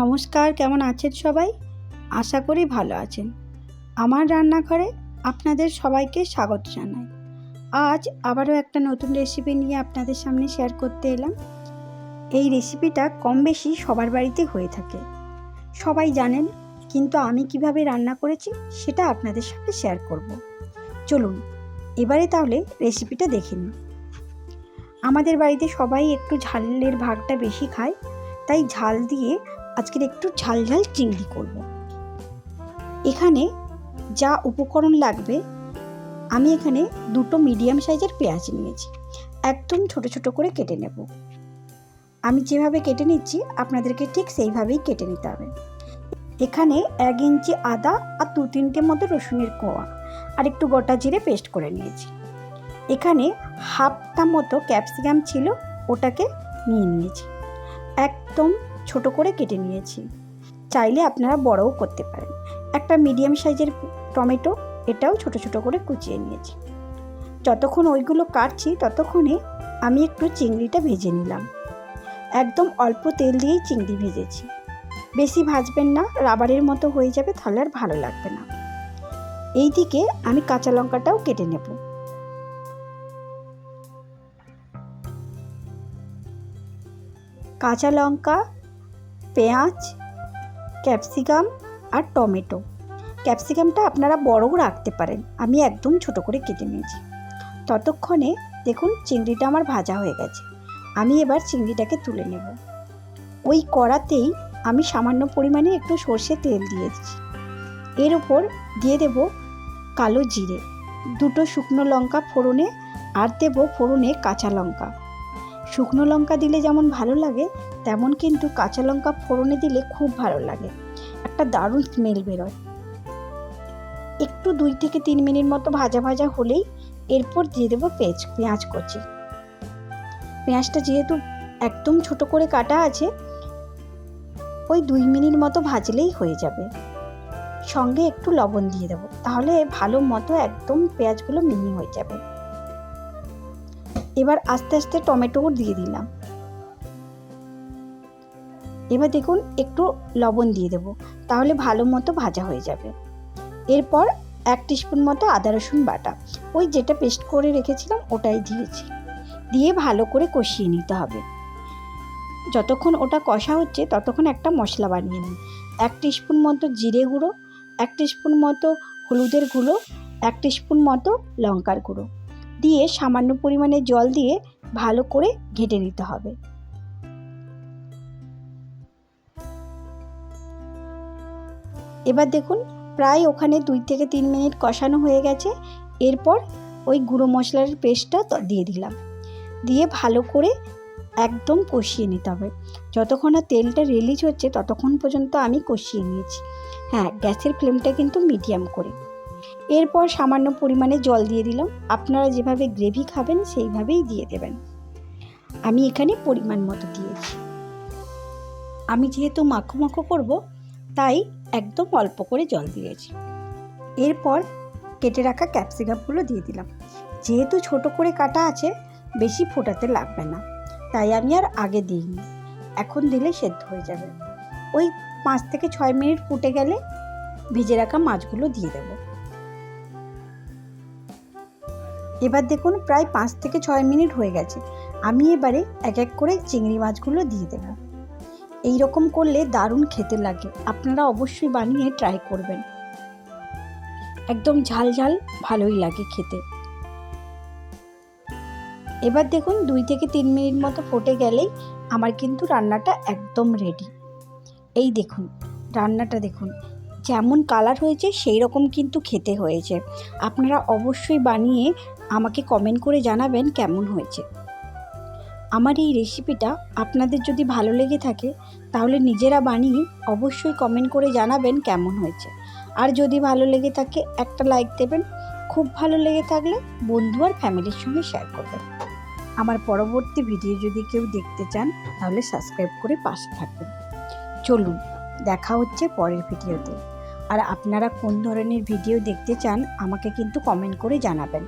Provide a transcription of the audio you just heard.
নমস্কার, কেমন আছেন সবাই? আশা করি ভালো আছেন। আমার রান্নাঘরে আপনাদের সবাইকে স্বাগত জানাই। আজ আবারও একটা নতুন রেসিপি নিয়ে আপনাদের সামনে শেয়ার করতে এলাম। এই রেসিপিটা কম বেশি সবার বাড়িতে হয়ে থাকে। সবাই জানেন, কিন্তু আমি কীভাবে রান্না করেছি সেটা আপনাদের সাথে শেয়ার করব। চলুন, এবারে তাহলে রেসিপিটা দেখে নিন আমাদের বাড়িতে সবাই একটু ঝালের ভাগটা বেশি খায়, তাই ঝাল দিয়ে আজকের একটু ঝাল ঝাল চিংড়ি করব। এখানে যা উপকরণ লাগবে, আমি এখানে দুটো মিডিয়াম সাইজের পেঁয়াজ নিয়েছি। একদম ছোট ছোট করে কেটে নেব। আমি যেভাবে কেটে নিচ্ছি, আপনাদেরকে ঠিক সেইভাবেই কেটে নিতে হবে। এখানে এক ইঞ্চি আদা আর দু তিনটে মতো রসুনের কোয়া আর একটু গোটা জিরে পেস্ট করে নিয়েছি। এখানে হাফটা মতো ক্যাপসিকাম ছিল, ওটাকে নিয়ে নিয়েছি। একদম ছোট করে কেটে নিয়েছি। চাইলে আপনারা বড়ও করতে পারেন। একটা মিডিয়াম সাইজের টমেটো এটাও ছোট ছোট করে কুচিয়ে নিয়েছি। যতক্ষণ ওইগুলো কাটছি ততক্ষণে আমি একটু চিংড়িটা ভেজে নিলাম। একদম অল্প তেল দিয়েই চিংড়ি ভেজেছি। বেশি ভাজবেন না, রাবারের মতো হয়ে যাবে, তাহলে আর ভালো লাগবে না। এই দিকে আমি কাঁচা লঙ্কাটাও কেটে নেব। কাঁচা লঙ্কা পেঁয়াজ, ক্যাপসিকাম আর টমেটো। ক্যাপসিকামটা আপনারা বড়ও রাখতে পারেন। আমি একদম ছোট করে কেটে নিয়েছি। ততক্ষণে দেখুন চিংড়িটা আমার ভাজা হয়ে গেছে। আমি এবার চিংড়িটাকে তুলে নেব। ওই কড়াতেই আমি সামান্য পরিমাণে একটু সর্ষে তেল দিয়েছি। এর ওপর দিয়ে দেব কালো জিরে। দুটো শুকনো লঙ্কা ফোড়নে আর দেব ফোড়নে কাঁচা লঙ্কা। শুকনো লঙ্কা দিলে যেমন ভালো লাগে, তেমন কিন্তু কাঁচা লঙ্কা ফোড়নে দিলে খুব ভালো লাগে। একটা দারুণ স্মেল বেরোয়। একটু দুই থেকে তিন মিনিট মতো ভাজা ভাজা হলেই এরপর দিয়ে দেবো পেঁয়াজ পেঁয়াজ কচি। পেঁয়াজটা যেহেতু একদম ছোট করে কাটা আছে, ওই দুই মিনিট মতো ভাজলেই হয়ে যাবে। সঙ্গে একটু লবণ দিয়ে দেবো, তাহলে ভালো মতো একদম পেঁয়াজগুলো মিহি হয়ে যাবে। এবার আস্তে আস্তে টমেটোও দিয়ে দিলাম। এবার দেখুন, একটু লবণ দিয়ে দেবো, তাহলে ভালো মতো ভাজা হয়ে যাবে। এরপর এক টিস্পুন মতো আদা রসুন বাটা, ওই যেটা পেস্ট করে রেখেছিলাম ওটাই দিয়েছি। দিয়ে ভালো করে কষিয়ে নিতে হবে। যতক্ষণ ওটা কষা হচ্ছে, ততক্ষণ একটা মশলা বানিয়ে নিন। এক টিস্পুন মতো জিরে গুঁড়ো, এক টিস্পুন মতো হলুদের গুঁড়ো, এক টিস্পুন মতো লঙ্কার গুঁড়ো। দিয়ে সামান্য পরিমাণে জল দিয়ে ভালো করে ঘেটে নিতে হবে। এবার দেখুন, প্রায় ওখানে দুই থেকে তিন মিনিট কষানো হয়ে গেছে। এরপর ওই গুঁড়ো মশলার পেস্টটা দিয়ে দিলাম। দিয়ে ভালো করে একদম কষিয়ে নিতে হবে। যতক্ষণ না তেলটা রিলিজ হচ্ছে, ততক্ষণ পর্যন্ত আমি কষিয়ে নিয়েছি। হ্যাঁ গ্যাসের ফ্লেমটা কিন্তু মিডিয়াম করে। এরপর সামান্য পরিমাণে জল দিয়ে দিলাম। আপনারা যেভাবে গ্রেভি খাবেন, সেইভাবেই দিয়ে দেবেন। আমি এখানে পরিমাণ মতো দিয়েছি। আমি যেহেতু মাখো মাখো করব, তাই একদম অল্প করে জল দিয়েছি। এরপর কেটে রাখা ক্যাপসিকামগুলো দিয়ে দিলাম। যেহেতু ছোট করে কাটা আছে, বেশি ফোটাতে লাগবে না। তাই আমি আর আগে দিইনি। এখন দিলে সেদ্ধ হয়ে যাবে। ওই পাঁচ থেকে ছয় মিনিট ফুটে গেলে ভিজে রাখা মাছগুলো দিয়ে দেবো। এবার দেখুন প্রায় পাঁচ থেকে ছয় মিনিট হয়ে গেছে। আমি এবারে এক এক করে চিংড়ি মাছগুলো দিয়ে দেব। এই রকম করলে দারুণ খেতে লাগে। আপনারা অবশ্যই বানিয়ে ট্রাই করবেন। একদম ঝাল ঝাল ভালোই লাগে খেতে। এবার দেখুন দুই থেকে তিন মিনিট মতো ফুটে গেলেই আমার কিন্তু রান্নাটা একদম রেডি এই দেখুন, রান্নাটা দেখুন। যেমন কালার হয়েছে সেই রকম কিন্তু খেতে হয়েছে। আপনারা অবশ্যই বানিয়ে আমাকে কমেন্ট করে জানাবেন কেমন হয়েছে। আমার এই রেসিপিটা আপনাদের যদি ভালো লেগে থাকে, তাহলে নিজেরা বানিয়ে অবশ্যই কমেন্ট করে জানাবেন কেমন হয়েছে। আর যদি ভালো লেগে থাকে, একটা লাইক দেবেন। খুব ভালো লেগে থাকলে বন্ধু আর ফ্যামিলির সঙ্গে শেয়ার করবেন। আমার পরবর্তী ভিডিও যদি কেউ দেখতে চান, তাহলে সাবস্ক্রাইব করে পাশে থাকবেন। চলুন, দেখা হচ্ছে পরের ভিডিওতে আর আপনারা কোন ধরনের ভিডিও দেখতে চান, আমাকে কিন্তু কমেন্ট করে জানাবেন।